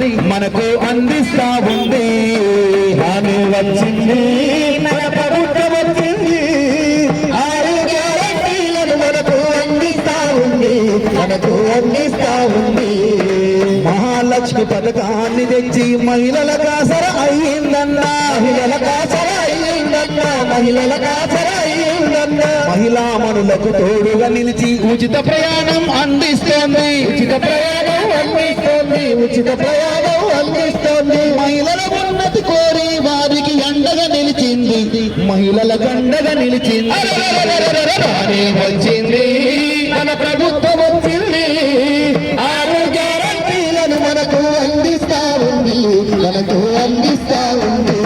మనకు అందిస్తా ఉంది. హామీ వచ్చింది. మన ప్రభుత్వం వచ్చింది. ఆరు గ్యారంటీలను మనకు అందిస్తా ఉంది. మనకు అందిస్తా ఉంది. మహాలక్ష్మి పథకాన్ని తెచ్చి మహిళల కాసర అయ్యిందన్నా మహిళల కాసర అయ్యిందన్నా మహిళల కాసర అయ్యిందన్నా మహిళా మనులకు తోడుగా నిలిచి ఉచిత ప్రయాణం అందిస్తోంది. ఉచిత ప్రయాణం ఉచిత ప్రయాణం అందిస్తోంది. మహిళల ఉన్నతి కోరి వారికి అండగా నిలిచింది. మహిళల అండగా నిలిచింది. వచ్చింది. మన ప్రభుత్వం వచ్చింది. ఆరు గ్యారంటీలను మనకు అందిస్తా ఉంది. మనకు అందిస్తా ఉంది.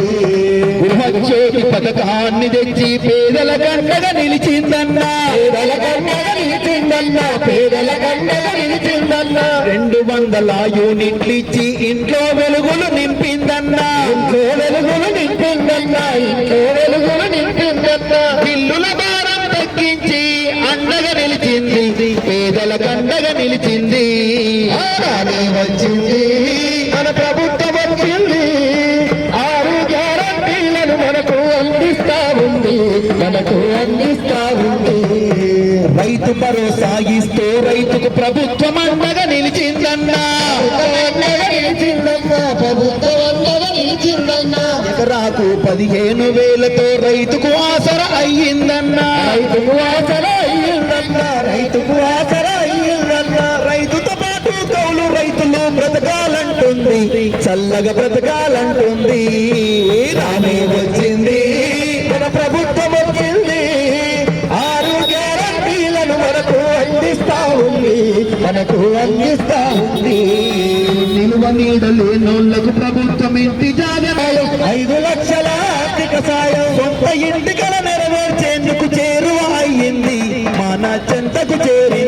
పథకాన్ని తెచ్చి పేదల గండగా నిలిచిందన్నా. పేదల గండగా నిలిచిందన్నా పేదల గండగా నిలిచిందన్నా. రెండు వందల యూనిట్లు ఇచ్చి ఇంట్లో వెలుగులు నింపిందన్నా. ఇంట్లో వెలుగులు నింపిందన్నా ఇంట్లో వెలుగులు నింపిందన్నా. బిల్లుల భారం తగ్గించి అండగా నిలిచింది. పేదల గండగా నిలిచింది. వచ్చింది. అందిస్తా ఉంది మనకు అందిస్తా ఉంది రైతు భరోసా ఇస్తూ రైతుకు ప్రభుత్వం అండగా నిలిచిందన్నా. ఎకరాకు పదిహేను వేలతో రైతుకు ఆసర అయ్యిందన్నా. రైతుకు ఆసర అయ్యిందన్నా రైతుకు ఆసర అయ్యిందన్నా. రైతుతో పాటు కౌలు రైతులు బ్రతకాలంటుంది చల్లగా బ్రతకాలంటుంది. రానే మనకు అందిస్తా ఉంది మనకు అందిస్తా ఉంది నిలువ నీడలు నోళ్ళకు ప్రభుత్వం ఇంటి జాగ్రత్త. ఐదు లక్షల ఆర్థిక సాయం సొంత ఇంటికల నెరవేర్చేందుకు చేరువ అయ్యింది. మన చెంతకు చేరి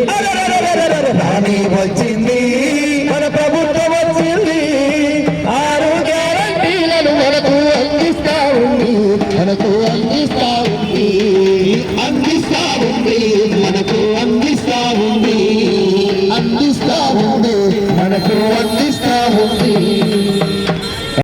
ఉంది. మనకు అందిస్తా ఉంది.